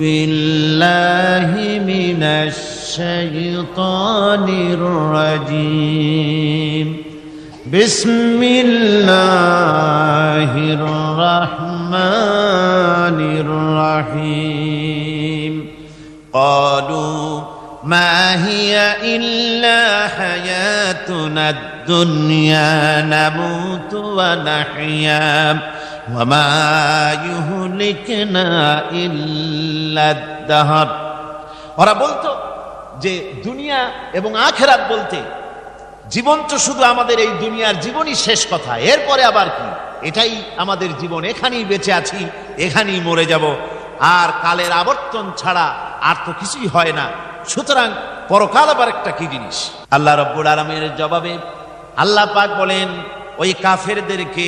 بالله من الشيطان الرجيم. بسم الله الرحمن الرحيم. قالوا ما هي إلا حياتنا الدنيا نموت ونحيا. وما يهلكنا إلا الدهر ওরা বলতো যে দুনিয়া এবং আখেরাত বলতে জীবন তো শুধু আমাদের এই দুনিয়ার জীবনই শেষ কথা এরপরে আবার কি এটাই আমাদের জীবন এখানেই বেঁচে আছি এখানেই মরে যাব আর কালের আবর্তন ছাড়া আর তো কিছুই হয় না সুতরাং পরকাল আবার একটা কি জিনিস আল্লাহ রব্বুল আলমের জবাবে আল্লাহ পাক বলেন ওই কাফেরদেরকে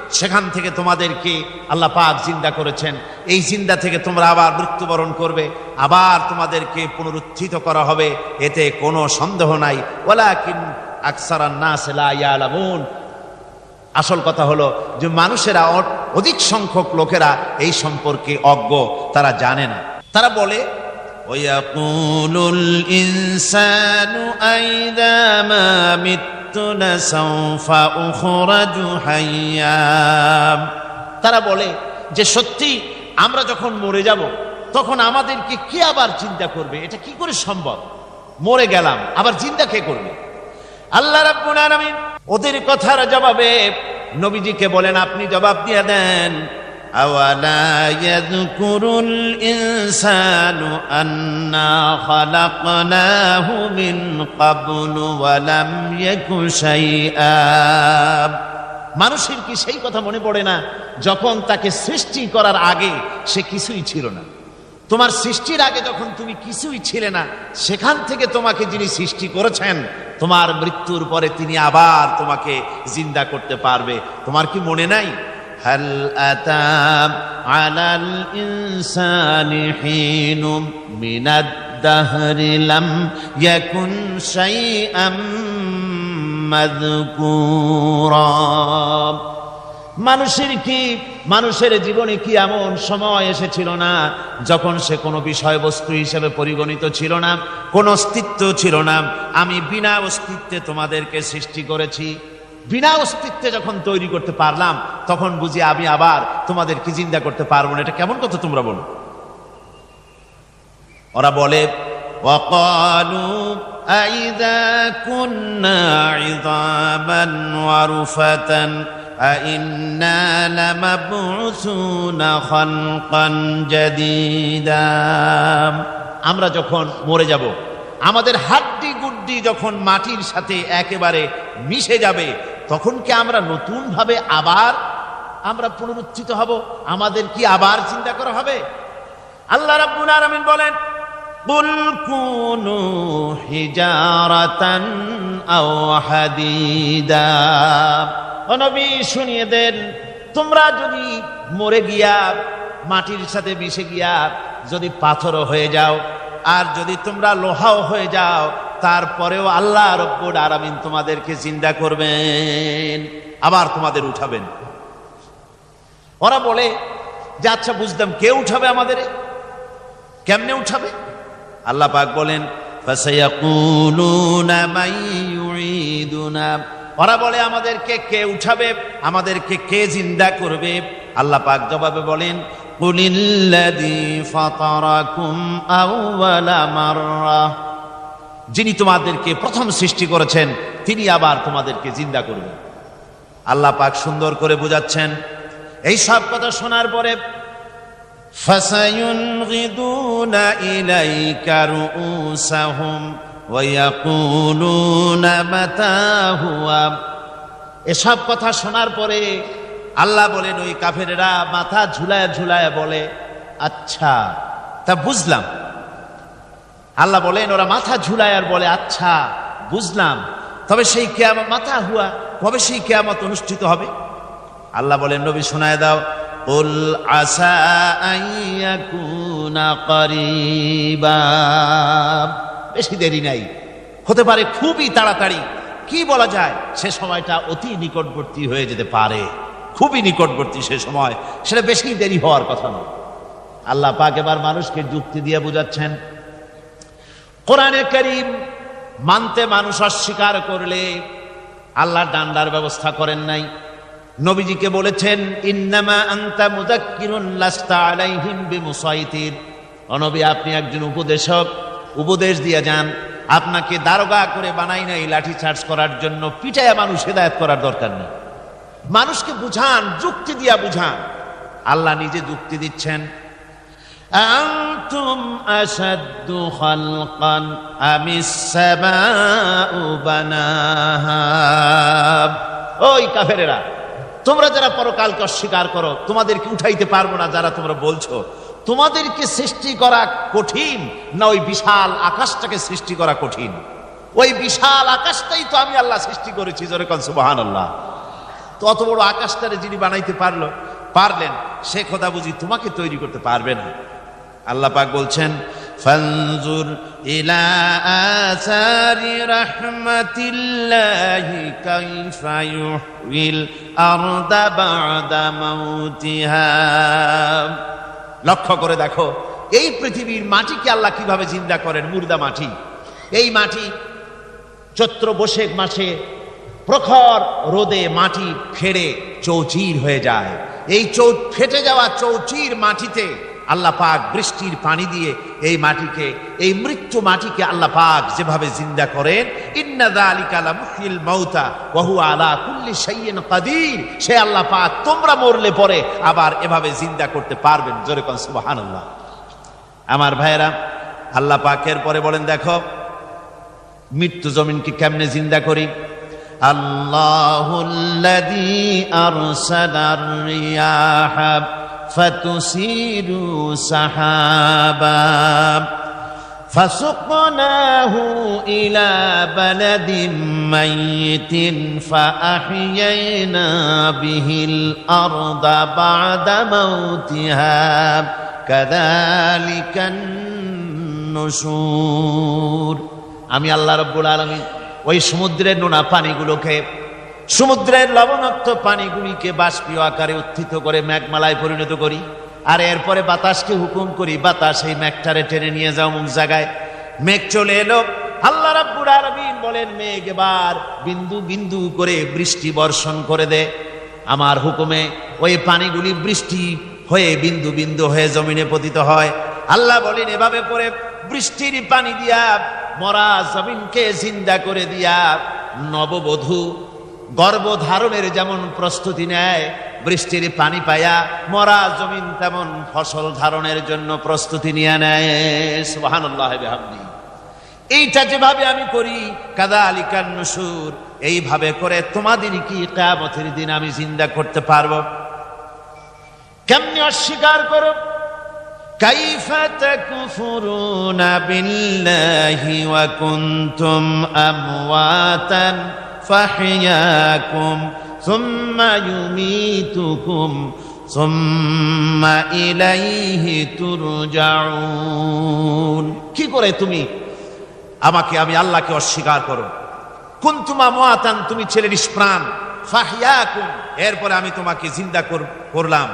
সেখান থেকে তোমাদেরকে আল্লাহ পাক জিন্দা করেছেন এই জিন্দা থেকে তোমরা আবার মৃত্যুবরণ করবে আবার তোমাদেরকে পুনরুত্থিত করা হবে এতে কোনো সন্দেহ নাই ওলাকিন আকসারান নাস লা ইয়ালামুন আসল কথা হলো যে মানুষেরা অ- অধিক সংখ্যক লোকেরা এই সম্পর্কে অজ্ঞ তারা জানে না তারা বলে ويقول الإنسان أئذا ما مت لسوف أخرج حيا তারা বলে, যে সত্যি আমরা যখন মরে যাব, তখন আমাদেরকে কে আবার চিন্তা করবে? এটা কি করে সম্ভব? মরে গেলাম, আবার চিন্তা কে করবে? আল্লাহ রাব্বুল আলামিন ওদের কথার জবাবে নবীজিকে বলেন, আপনি জবাব দিয়ে দেন ইয়াযকুরুল ইনসানু আন্না খালাকনাহু মিন ক্বাবলু ওয়া লাম ইয়াকু শাইআ মানুষের কি সেই কথা মনে পড়ে না? যখন তাকে সৃষ্টি করার আগে সে কিছুই ছিল না। তোমার সৃষ্টির আগে যখন তুমি কিছুই ছিলে না, সেখান থেকে তোমাকে যিনি সৃষ্টি করেছেন, তোমার মৃত্যুর পরে তিনি আবার তোমাকে জিন্দা করতে পারবে। তোমার কি মনে নাই? هل أتى على الإنسان حين من الدهر لم يكن شيئا مذكورا মানুষের কি মানুষের জীবনে কি এমন সময় এসেছিল না যখন সে কোনো বিষয়বস্তু হিসেবে পরিগণিত ছিল না কোন অস্তিত্ব ছিল না আমি বিনা অস্তিত্বে তোমাদেরকে সৃষ্টি করেছি বিনা অস্তিত্বে যখন তৈরি করতে পারলাম, তখন বুঝি আমি আবার তোমাদের কি জিন্দা করতে পারব না? এটা কেমন কথা তোমরা বলো? ওরা বলে আমরা যখন মরে যাব, আমাদের হাড্ডি গুড্ডি যখন মাটির সাথে একেবারে মিশে যাবে তখন কি আমরা নতুনভাবে আবার আমরা পুনরুত্থিত হব? আমাদের কি আবার চিন্তা করা হবে? আল্লাহ রাব্বুল আলামিন বলেন, কুল কুনু হিজারাতান আও হাদিদা। নবী, শুনিয়ে দেন, তোমরা যদি মরে গিয়া, মাটির সাথে মিশে গিয়া যদি পাথরও হয়ে যাও, আর যদি তোমরা লোহাও হয়ে যাও তারপরেও আল্লাহ রব্বুল আরামিন তোমাদেরকে চিন্তা করবেন, আবার তোমাদের উঠাবেন। ওরা বলে, যে আচ্ছা বুঝতাম কে উঠাবে আমাদের? কেমনে উঠাবে? আল্লাহ পাক বলেন ওরা বলে, আমাদেরকে কে উঠাবে? আমাদেরকে কে জিন্দা করবে? আল্লাহ পাক জবাবে বলেন, কুলিল্লাযী ফাতারাকুম আউওয়ালা মাররা। যিনি তোমাদেরকে প্রথম সৃষ্টি করেছেন তিনি আবার তোমাদেরকে জিন্দা করবেন আল্লাহ পাক সুন্দর করে বুঝাচ্ছেন এই সব কথা শোনার পরে فسينغضون إليك رؤوسهم ويقولون متى هو এসব কথা শোনার পরে আল্লাহ বলেন ওই কাফেরেরা মাথা ঝুলায় ঝুলায় বলে আচ্ছা তা বুঝলাম আল্লাহ বলেন, ওরা মাথা ঝুলায় আর বলে আচ্ছা বুঝলাম। তবে সেই কেয়ামত, মাথা হুয়া, কবে সেই কেয়ামত অনুষ্ঠিত হবে? আল্লাহ বলেন, নবী শোনায় দাও, উল আসা বেশি দেরি নাই। হতে পারে খুবই তাড়াতাড়ি। কি বলা যায়? সে সময়টা অতি নিকটবর্তী হয়ে যেতে পারে। খুবই নিকটবর্তী সে সময়। সেটা বেশি দেরি হওয়ার কথা নয়। আল্লাহ পাক এবার মানুষকে যুক্তি দিয়ে বুঝাচ্ছেন কোরআনে করিম মানতে মানুষ অস্বীকার করলে আল্লাহ ডান্ডার ব্যবস্থা করেন নাই। নবীজিকে বলেছেন, ইন্নামা আন্তা মুজাক্কিরুন লাস্তা আলাইহিম বিমুসাইতির। অনবী আপনি একজন উপদেশক, উপদেশ দিয়ে যান। আপনাকে দারোগা করে বানাই নাই লাঠি চার্জ করার জন্য পিটায়া মানুষ হেদায়ত করার দরকার নেই। মানুষকে বুঝান, যুক্তি দিয়া বুঝান। আল্লাহ নিজে যুক্তি দিচ্ছেন। أنتم أشد خلقا أم السماء بناها ওই কাফেরেরা তোমরা যারা পরকালকে অস্বীকার করো তোমাদেরকে উঠাইতে পারবো না যারা তোমরা বলছো তোমাদেরকে সৃষ্টি করা কঠিন না ওই বিশাল আকাশটাকে সৃষ্টি করা কঠিন ওই বিশাল আকাশটাই তো আমি আল্লাহ সৃষ্টি করেছি জোরে কন সুবাহান আল্লাহ তো অত বড় আকাশটারে যিনি বানাইতে পারলো পারলেন সে কথা বুঝি তোমাকে তৈরি করতে পারবে না আল্লাহ পাক বলছেন, ফানজুর ইলা আসারি রাহমাতিল্লাহি কাইফা ইউহিল আরদা বাদা মাউতিহা। লক্ষ্য করে দেখো, এই পৃথিবীর মাটিকে আল্লাহ কীভাবে জিন্দা করেন? মুর্দা মাটি। এই মাটি চৈত্র বৈশাখ মাসে প্রখর রোদে মাটি ফেড়ে চৌচির হয়ে যায়। এই চৌ, ফেটে যাওয়া চৌচির মাটিতে আল্লাহ পাক বৃষ্টির পানি দিয়ে এই মাটিকে, এই মৃত্যু মাটিকে আল্লাহ পাক যেভাবে জিন্দা করেন সে আল্লাহ পাক তোমরা মরলে পরে আবার এভাবে জিন্দা করতে পারবেন। জোরে কোন সুবহানাল্লাহ। আমার ভাইয়েরা, আল্লাহ পাকের পরে বলেন, দেখো, মৃত্যু জমিনকে কেমনে জিন্দা করি? আল্লাহুল্লাযী আরসালার রিয়াহা ফাতুসিরু সাহাবা فسقناه إلى بلد ميت فأحيينا به الأرض بعد موتها كذلك النشور আমি আল্লাহ রব্বুল আলমী ওই সমুদ্রের নোনা পানিগুলোকে সমুদ্রের লবণাক্ত পানিগুলিকে বাষ্পীয় আকারে উত্থিত করে মেঘমালায় পরিণত করি। আর এরপরে বাতাসকে হুকুম করি, বাতাস এই মেঘটারে টেনে নিয়ে যাও মুখ জায়গায় মেঘ চলে এলো। আল্লাহ রাব্বুল আলামিন বলেন, মেঘ এবার বিন্দু বিন্দু করে বৃষ্টি বর্ষণ করে দে। আমার হুকুমে ওই পানিগুলি বৃষ্টি হয়ে বিন্দু বিন্দু হয়ে জমিনে পতিত হয়। আল্লাহ বলেন, এভাবে করে বৃষ্টির পানি দিয়া, মরা জমিনকে জিন্দা করে দিয়া, নববধূ গর্ভধারণের যেমন প্রস্তুতি নেয় বৃষ্টির পানি পায়া মরা জমিন তেমন ফসল ধারণের জন্য প্রস্তুতি নিয়ে নেয় সুবহানাল্লাহ বিহামদি এইটা যেভাবে আমি করি কাদা আলিকান নসুর এইভাবে করে তোমাদের কি কেয়ামতের দিন আমি জিন্দা করতে পারবো কেমনি অস্বীকার করো كيف تكفرون بالله وكنتم أمواتا فحياكم ثم يميتكم ثم إليه ترجعون কি করে তুমি আমাকে আমি আল্লাহকে অস্বীকার করো কুন্তুমা মোয়াতান তুমি ছেলে নিষ্প্রাণ ফাহিয়াকুম এরপরে আমি তোমাকে জিন্দা কর- করলাম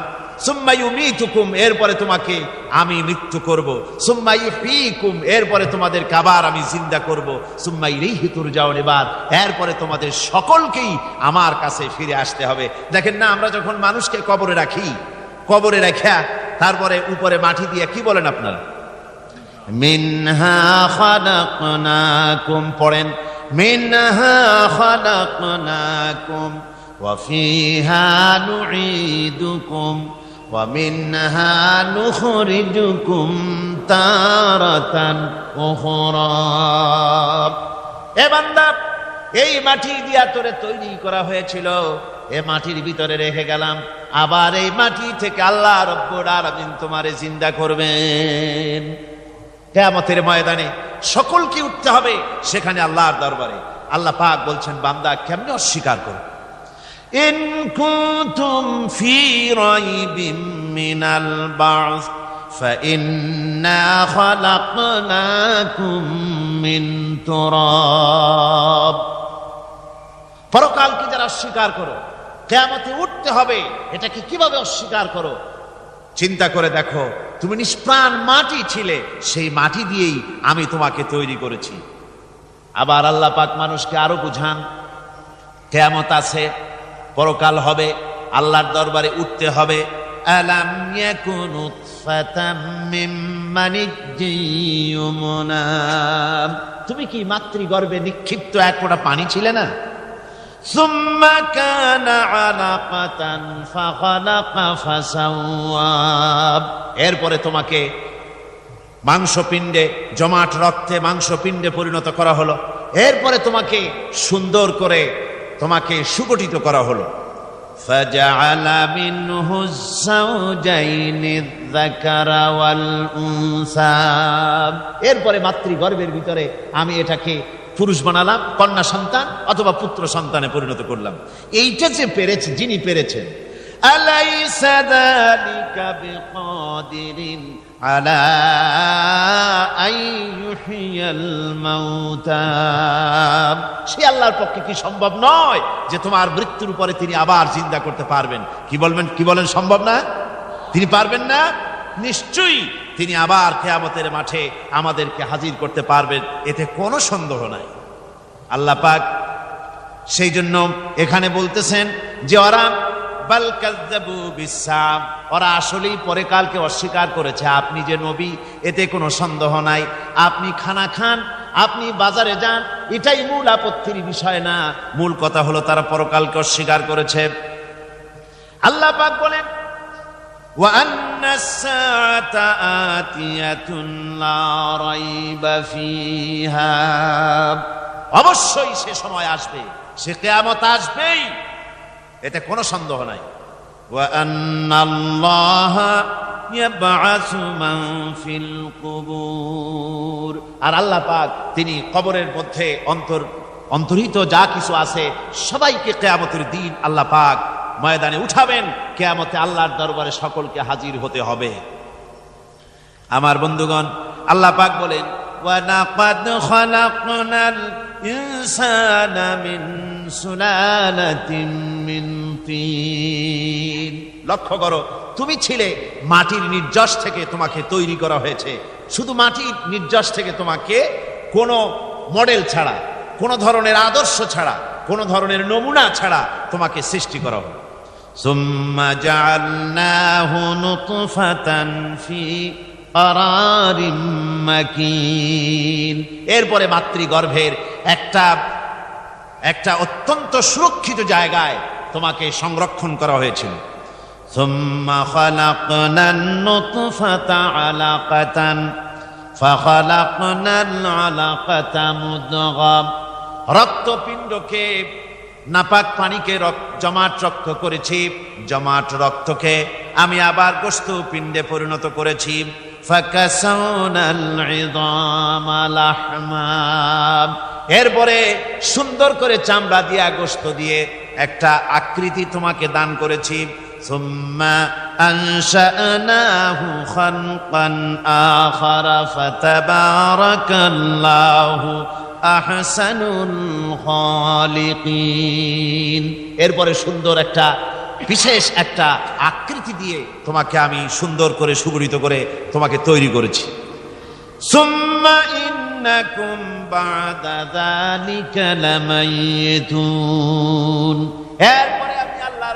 সুম্মাইমিতুকুম এরপরে তোমাকে আমি মৃত্যু করব। সুম্মাই ফিকুম এরপরে তোমাদেরকে আবার আমি জিন্দা করব। সুম্মাই রিহিতুর যাও এবার এরপরে তোমাদের সকলকেই আমার কাছে ফিরে আসতে হবে। দেখেন না, আমরা যখন মানুষকে কবরে রাখি, কবরে রাখিয়া তারপরে উপরে মাটি দিয়া কি বলেন আপনারা? মিনহা কুম পড়েন, মিনহা কুম ওয়া ফিহা নুঈদুকুম। ومنها نخرجكم تارة أخرى এ বান্দা এই মাটি দিয়া তোরে তৈরি করা হয়েছিল এ মাটির ভিতরে রেখে গেলাম আবার এই মাটি থেকে আল্লাহ রব্বুল আলামিন তোমারে জিন্দা করবেন কেয়ামতের ময়দানে সকলকে উঠতে হবে সেখানে আল্লাহর দরবারে আল্লাহ পাক বলছেন বান্দা কেমনে অস্বীকার করো إن كنتم في ريب من البعث فإنا خلقناكم من تراب পরকালকে যারা অস্বীকার করো কেয়ামতে উঠতে হবে এটাকে কিভাবে অস্বীকার করো চিন্তা করে দেখো তুমি নিষ্প্রাণ মাটি ছিলে সেই মাটি দিয়েই আমি তোমাকে তৈরি করেছি আবার আল্লাহ পাক মানুষকে আরো বুঝান কেয়ামত আছে পরকাল হবে, আল্লাহর দরবারে উঠতে হবে। তুমি কি মাতৃগর্ভে নিক্ষিপ্ত এক ফোঁটা পানি ছিলে না? এরপরে তোমাকে মাংসপিণ্ডে, জমাট রক্তে মাংসপিণ্ডে পরিণত করা হলো। এরপরে তোমাকে সুন্দর করে তোমাকে সুগঠিত করা হলো فجعل منه الزوجين الذكر والأنثى এরপরে মাতৃগর্ভের ভিতরে আমি এটাকে পুরুষ বানালাম কন্যা সন্তান অথবা পুত্র সন্তানে পরিণত করলাম এইটা যে পেরেছে যিনি পেরেছেন أليس ذلك بقادر على أن يحيي الموتى সে আল্লাহর পক্ষে কি সম্ভব নয় যে তোমার মৃত্যুর উপরে তিনি আবার চিন্তা করতে পারবেন কি বলবেন কি বলেন সম্ভব না তিনি পারবেন না নিশ্চয়ই তিনি আবার কেয়ামতের মাঠে আমাদেরকে হাজির করতে পারবেন এতে কোনো সন্দেহ নাই আল্লাহ পাক সেই জন্য এখানে বলতেছেন যে ওরা বাল কাযযাবু বিসাম ওরা আসলেই পরে কালকে অস্বীকার করেছে আপনি যে নবী এতে কোনো সন্দেহ নাই আপনি খানা খান আপনি বাজারে যান এটাই মূল আপত্তির বিষয় না মূল কথা হলো তারা পরকালকে অস্বীকার করেছে আল্লাহ পাক বলেন وأن الساعة آتية لا ريب فيها অবশ্যই সে সময় আসবে সে কেয়ামত আসবেই এতে কোনো সন্দেহ নাই وأن الله يبعث من في القبور আর আল্লাহ পাক তিনি কবরের মধ্যে অন্তর অন্তর্হিত যা কিছু আছে সবাইকে কেয়ামতের দিন আল্লাহ পাক ময়দানে উঠাবেন কেয়ামতে আল্লাহর দরবারে সকলকে হাজির হতে হবে আমার বন্ধুগণ আল্লাহ পাক বলেন وَلَقَدْ خَلَقْنَا الْإِنسَانَ مِنْ سُلَالَةٍ مِنْ طِينٍ লক্ষ্য করো তুমি ছিলে মাটির নির্যাস থেকে তোমাকে তৈরি করা হয়েছে শুধু মাটির নির্যাস থেকে তোমাকে কোনো মডেল ছাড়া কোনো ধরনের আদর্শ ছাড়া কোনো ধরনের নমুনা ছাড়া তোমাকে সৃষ্টি করা হলো ثم جعلناه نطفة في قرار مكين এরপরে মাতৃগর্ভের একটা একটা অত্যন্ত সুরক্ষিত জায়গায় তোমাকে সংরক্ষণ করা হয়েছিল ثم خلقنا النطفة علقة فخلقنا العلقة مضغة রক্তপিণ্ডকে নাপাক পানিকে রক- জমাট রক্ত করেছি জমাট রক্তকে আমি আবার গোস্ত পিণ্ডে পরিণত করেছি فكسونا العظام لحما এরপরে সুন্দর করে চামড়া দিয়ে গোস্ত দিয়ে একটা আকৃতি তোমাকে দান করেছি। এরপরে সুন্দর একটা, বিশেষ একটা আকৃতি দিয়ে তোমাকে আমি সুন্দর করে সুগঠিত করে তোমাকে তৈরি করেছি। সুম্মা ইন ইন্নাকুম বাদা যালিকা লামাইতুন এরপরে আমি আল্লাহ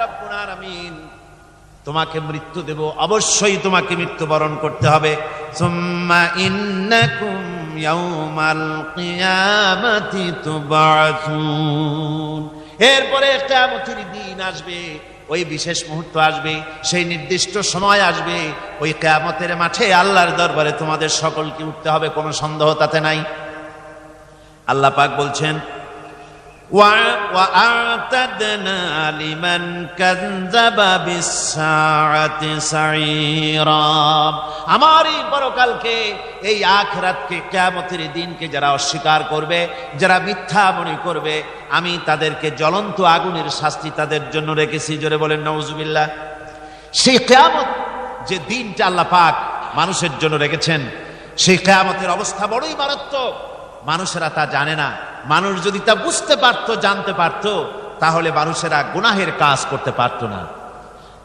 তোমাকে মৃত্যু দেব, অবশ্যই তোমাকে মৃত্যুবরণ করতে হবে। সুম্মা এরপরে কিয়ামতের দিন আসবে ওই বিশেষ মুহূর্ত আসবে, সেই নির্দিষ্ট সময় আসবে, ওই কেয়ামতের মাঠে আল্লাহর দরবারে তোমাদের সকলকে উঠতে হবে, কোনো সন্দেহ তাতে নাই। আল্লাহ পাক বলছেন وأعتدنا لمن كذب بالساعة سعيرا আমার এই পরকালকে এই আখরাতকে কিয়ামতের দিনকে যারা অস্বীকার করবে যারা মিথ্যা মনে করবে আমি তাদেরকে জ্বলন্ত আগুনের শাস্তি তাদের জন্য রেখেছি জোরে বলেন নওজুবিল্লাহ সেই কেয়ামত যে দিনটা আল্লাহ পাক মানুষের জন্য রেখেছেন সেই কেয়ামতের অবস্থা বড়ই মারাত্মক মানুষেরা তা জানে না। মানুষ যদি তা বুঝতে পারত, জানতে পারত, তাহলে মানুষেরা গুনাহের কাজ করতে পারত না।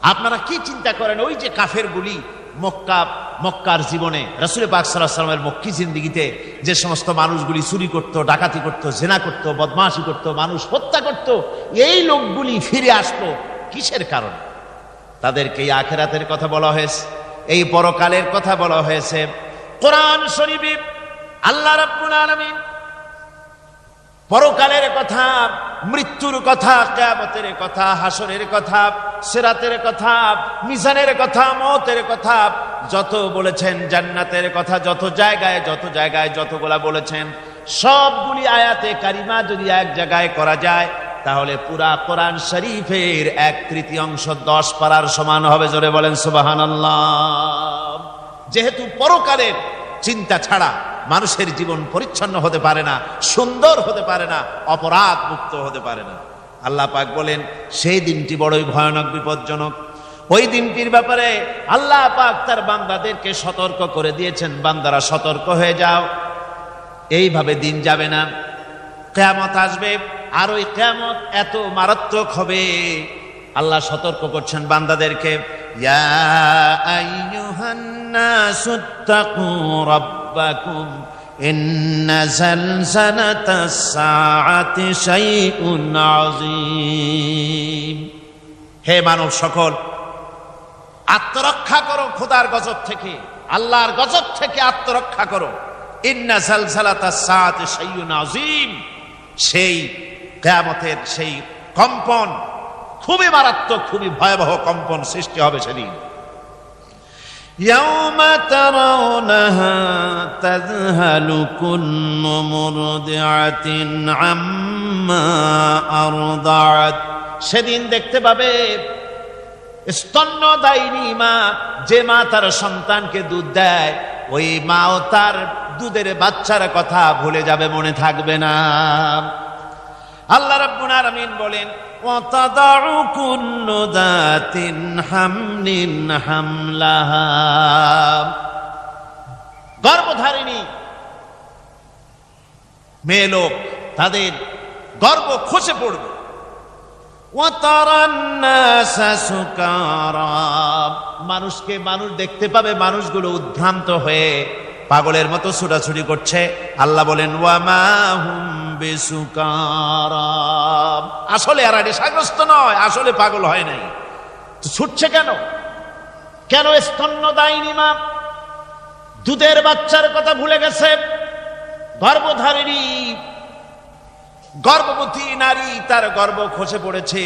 আপনারা কি চিন্তা করেন? ওই যে কাফের গুলি মক্কা, মক্কার জীবনে, রসুল পাক সাল্লাহ সাল্লামের মক্কি জিন্দিগিতে যে সমস্ত মানুষগুলি চুরি করত, ডাকাতি করত, জেনা করত, বদমাশি করত, মানুষ হত্যা করত, এই লোকগুলি ফিরে আসলো কিসের কারণে? তাদেরকে এই আখেরাতের কথা বলা হয়েছে, এই পরকালের কথা বলা হয়েছে। কোরআন শরীফে আল্লাহ রাব্বুল আলামিন পরকালের কথা, মৃত্যুর কথা, কেয়ামতের কথা, হাসরের কথা, সেরাতের কথা, মিজানের কথা, মতের কথা, যত বলেছেন জান্নাতের কথা, যত জায়গায় যত জায়গায় যতগুলা বলেছেন, সবগুলি আয়াতে কারিমা যদি এক জায়গায় করা যায়, তাহলে পুরা কোরআন শরীফের এক তৃতীয়াংশ দশ পারার সমান হবে, জোরে বলেন সুবাহান যেহেতু পরকালের চিন্তা ছাড়া মানুষের জীবন পরিচ্ছন্ন হতে পারে না, সুন্দর হতে পারে না অপরাধ মুক্ত হতে পারে না। আল্লাহ পাক বলেন, সেই দিনটি বড়ই ভয়ানক, বিপজ্জনক। ওই দিনটির ব্যাপারে আল্লাহ পাক তার বান্দাদেরকে সতর্ক করে দিয়েছেন, বান্দারা সতর্ক হয়ে যাও। এইভাবে দিন যাবে না। কেয়ামত আসবে, আর ওই কেয়ামত এত মারাত্মক হবে। আল্লাহ সতর্ক করছেন বান্দাদেরকে, ইয়া আইয়ুহান নাসু ইত্তাকু রাব্বাকুম ইন্না জালজালাতাস সাআতি শাইউন আযীম হে মানব সকল, আত্মরক্ষা করো খোদার গজব থেকে, আল্লাহর গজব থেকে আত্মরক্ষা করো। ইন্না জালজালাতাস সাআতি শাইউন আযীম। সেই কেয়ামতের সেই কম্পন, খুবই মারাত্মক, খুবই ভয়াবহ কম্পন সৃষ্টি হবে সেদিন। يوم ترونها تذهل كل مرضعة عما أرضعت সেদিন দেখতে পাবে স্তন্যদায়িনী মা যে মা তার সন্তানকে দুধ দেয় ওই মাও তার দুধের বাচ্চার কথা ভুলে যাবে মনে থাকবে না আল্লাহ রাব্বুল আলামিন বলেন وتضع كل ذات حمل حملها গর্ভধারিণী মেয়ে লোক তাদের গর্ব খসে পড়বে وترى الناس سكارى মানুষকে মানুষ দেখতে পাবে মানুষগুলো উদ্ভ্রান্ত হয়ে পাগলের মতো ছুটাছুটি করছে আল্লাহ বলেন ওয়ামা হুম বেসুকারা আসলে আর নেশাগ্রস্ত নয়, আসলে পাগল হয় নাই। ছুটছে কেন? কেন স্তন্য দায়নি মা? দুধের বাচ্চার কথা ভুলে গেছে? গর্ভধারিণী, গর্ভবতী নারী তার গর্ব খসে পড়েছে।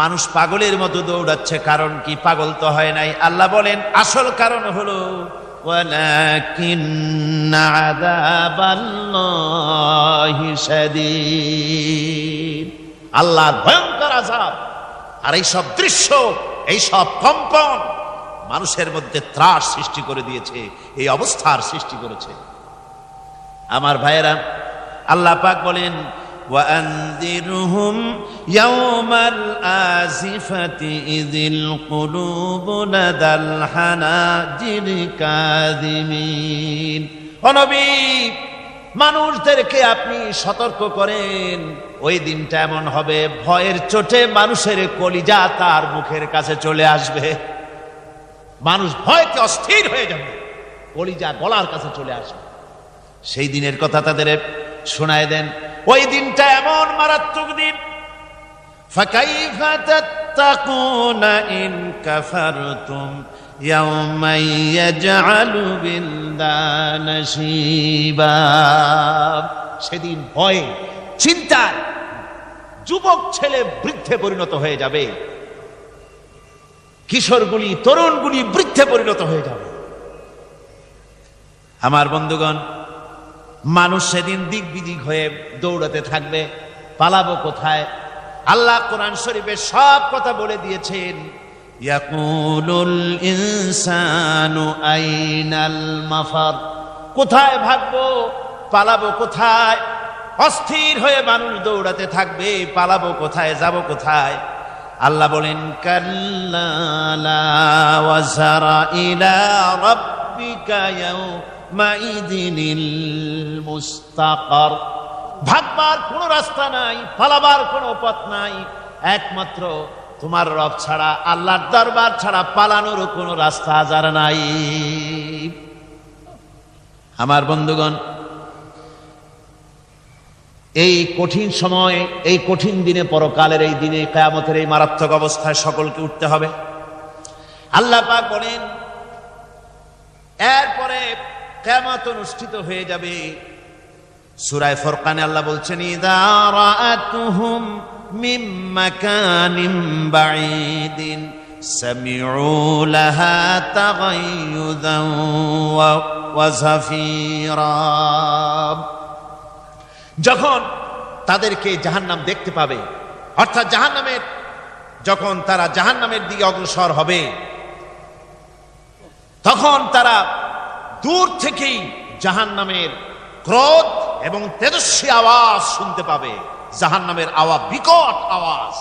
মানুষ পাগলের মতো দৌড়াচ্ছে, কারণ কি পাগল তো হয় নাই? আল্লাহ বলেন, আসল কারণ হলো ولكن عذاب الله شديد আল্লাহর ভয়ঙ্কর আজাব আর এই সব দৃশ্য এই সব কম্পন মানুষের মধ্যে ত্রাস সৃষ্টি করে দিয়েছে এই অবস্থার সৃষ্টি করেছে আমার ভাইয়েরা আল্লাহ পাক বলেন وأنذرهم يوم الآزفة إذ القلوب لدى الحناجر كاذمين অনবী মানুষদেরকে আপনি সতর্ক করেন ওই দিনটা এমন হবে ভয়ের চোটে মানুষের কলিজা তার মুখের কাছে চলে আসবে মানুষ ভয়কে অস্থির হয়ে যাবে কলিজা গলার কাছে চলে আসবে সেই দিনের কথা তাদের শোনায় দেন ওই দিনটা এমন মারাত্মক দিন فكيف تتقون إن كفرتم يوما يجعل بلدان شيبا সেদিন ভয়ে চিন্তায় যুবক ছেলে বৃদ্ধে পরিণত হয়ে যাবে কিশোরগুলি তরুণগুলি বৃদ্ধে পরিণত হয়ে যাবে আমার বন্ধুগণ মানুষ সেদিন দিক বিদিক হয়ে দৌড়াতে থাকবে, পালাবো কোথায়? আল্লাহ কোরআন শরীফে সব কথা বলে দিয়েছেন। ইয়াকুলুল ইনসানু আইনাল মাফার। কোথায় ভাগবো? পালাবো কোথায়? অস্থির হয়ে মানুষ দৌড়াতে থাকবে, পালাবো কোথায়? যাব কোথায়? আল্লাহ বলেন কাল্লা ইলা রাব্বিকা মুস্তাকার ভাগবার কোনো রাস্তা নাই, পালাবার কোনো পথ নাই। একমাত্র তোমার রব ছাড়া, আল্লাহর দরবার ছাড়া পালানোর কোনো রাস্তা যার নাই। আমার বন্ধুগণ, এই কঠিন সময়, এই কঠিন দিনে, পরকালের এই দিনে, কেয়ামতের এই মারাত্মক অবস্থায় সকলকে উঠতে হবে। আল্লাহ পাক বলেন কেয়ামত অনুষ্ঠিত হয়ে যাবে। সুরায় ফরকানে আল্লাহ বলছেন যখন তাদেরকে জাহান্নাম দেখতে পাবে, অর্থাৎ জাহান্নামের, যখন তারা জাহান্নামের দিকে অগ্রসর হবে, তখন তারা দূর থেকেই জাহান নামের ক্রোধ এবং তেজস্বী আওয়াজ শুনতে পাবে। জাহান নামের আওয়াজ বিকট আওয়াজ।